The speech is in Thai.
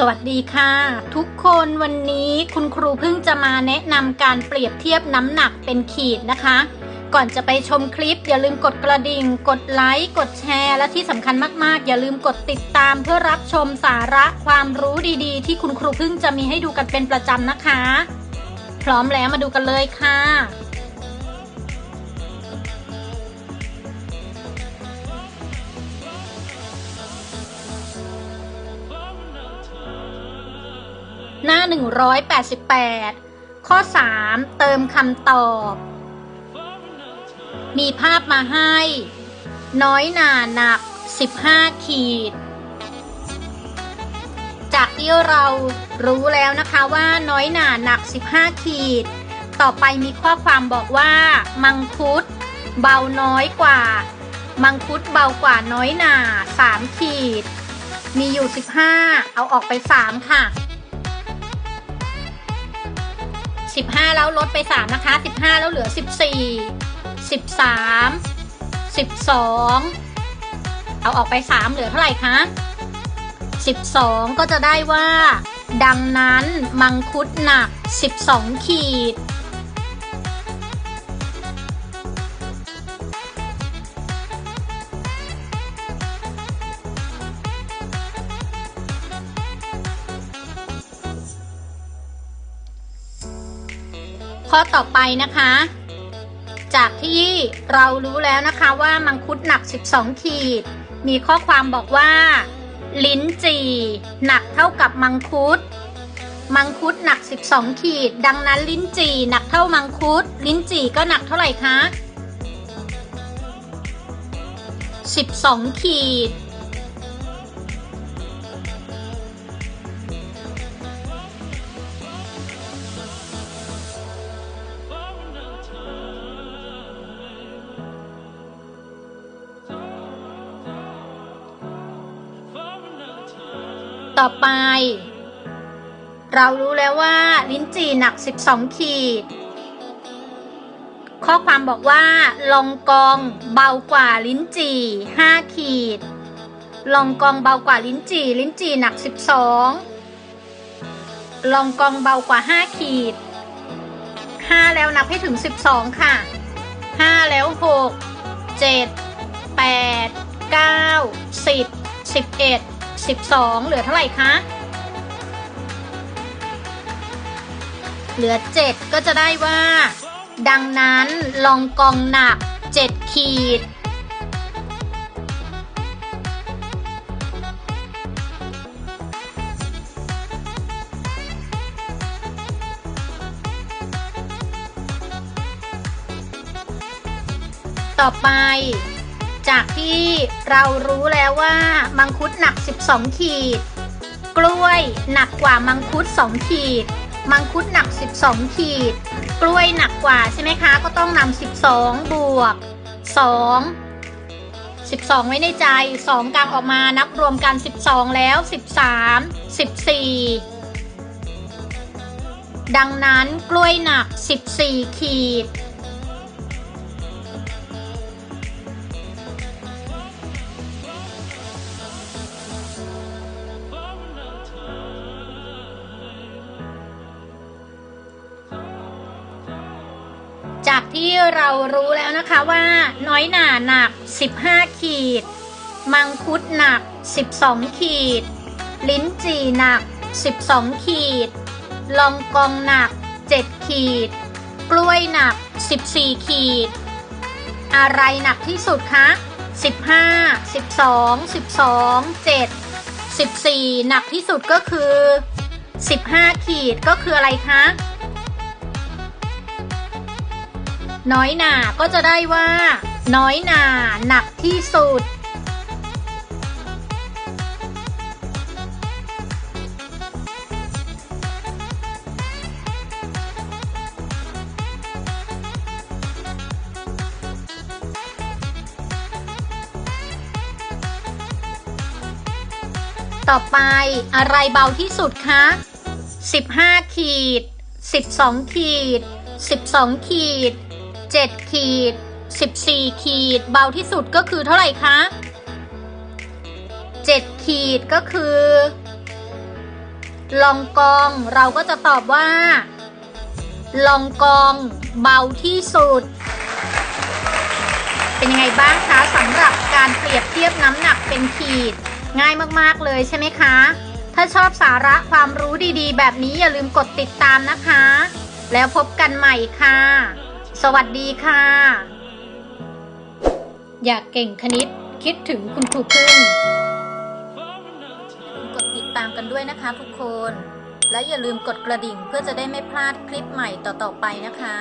สวัสดีค่ะ ทุกคนวันนี้คุณครูเพิ่งจะมาแนะนำการเปรียบเทียบน้ำหนักเป็นขีดนะคะ ก่อนจะไปชมคลิป อย่าลืมกดกระดิ่ง กดไลค์กดแชร์ และที่สำคัญมากๆ อย่าลืมกดติดตามเพื่อรับชมสาระความรู้ดีๆ ที่คุณครูเพิ่งจะมีให้ดูกันเป็นประจำนะคะ พร้อมแล้วมาดูกันเลยค่ะ หน้า 188 ข้อ 3 เติมคำตอบ มีภาพมาให้ น้อยหนาหนัก 15 ขีด จากที่เรารู้แล้วนะคะว่าน้อยหนาหนัก 15 ขีด ต่อไปมีข้อความบอกว่า มังคุด เบาน้อยกว่า มังคุดเบากว่าน้อยหนา 3 ขีด มีอยู่ 15 เอาออกไป 3 ค่ะ 15 แล้วลดไป 3 นะคะ 15 แล้วเหลือ 14 13 12 เอาออกไป 3 เหลือเท่าไหร่คะ 12 ก็จะได้ว่า ดังนั้นมังคุดหนัก 12 ขีด ข้อต่อไปนะคะ จากที่เรารู้แล้วนะคะว่ามังคุดหนัก 12 ขีด มีข้อความบอกว่า ลิ้นจี่หนักเท่ากับมังคุด มังคุดหนัก 12 ขีด ดังนั้นลิ้นจี่หนักเท่ามังคุด ลิ้นจี่ก็หนักเท่าไหร่คะ 12 ขีด ต่อไป เรารู้แล้วว่าลิ้นจี่หนัก 12 ขีด ข้อความบอกว่า ลองกองเบากว่าลิ้นจี่ 5 ขีด ลองกองเบากว่าลิ้นจี่ ลิ้นจี่หนัก 12 ลองกองเบากว่า 5 ขีด 5 แล้วนับให้ถึง 12 ค่ะ 5 แล้ว 6 7 8 9 10 11 12 เหลือเท่าไหร่คะ เหลือ 7 ก็จะได้ว่า ดังนั้นลองกองหนัก 7 ขีด ต่อไป จากที่เรารู้แล้วว่ามังคุดหนัก 12 ขีด กล้วยหนักกว่ามังคุด 2 ขีด มังคุดหนัก 12 ขีด กล้วยหนักกว่าใช่ไหมคะ ก็ต้องนำ12 บวก 2 12 ไว้ในใจ 2 กลางออกมานับรวมกัน 12 แล้ว 13 14 ดังนั้นกล้วยหนัก 14 ขีด ที่เรารู้แล้วนะคะว่า น้อยหนาหนัก 15 ขีด มังคุดหนัก 12 ขีด ลิ้นจี่หนัก 12 ขีด ลองกองหนัก 7 ขีด กล้วยหนัก 14 ขีด อะไรหนักที่สุดคะ 15 12 12 7 14 หนักที่สุดก็คือ 15 ขีดก็คืออะไรคะ น้อยหนาก็จะได้ว่า น้อยหนาหนักที่สุด ต่อไปอะไรเบาที่สุดคะ15 ขีด 12 ขีด 12 ขีด 7 ขีด 14 ขีด เบาที่สุดก็คือเท่าไหร่คะ 7 ขีดก็คือ ลองกองเราก็จะตอบว่า ลองกองเบาที่สุด เป็นยังไงบ้างคะสำหรับการเปรียบเทียบน้ำหนักเป็นขีด ง่ายมากๆเลยใช่ไหมคะ ถ้าชอบสาระความรู้ดีๆ แบบนี้อย่าลืมกดติดตามนะคะ แล้วพบกันใหม่ค่ะ สวัสดีค่ะ อยากเก่งคณิตคิดถึงคุณครูพึ่งกดติดตามกันด้วยนะคะทุกคน และอย่าลืมกดกระดิ่งเพื่อจะได้ไม่พลาดคลิปใหม่ต่อๆไปนะคะ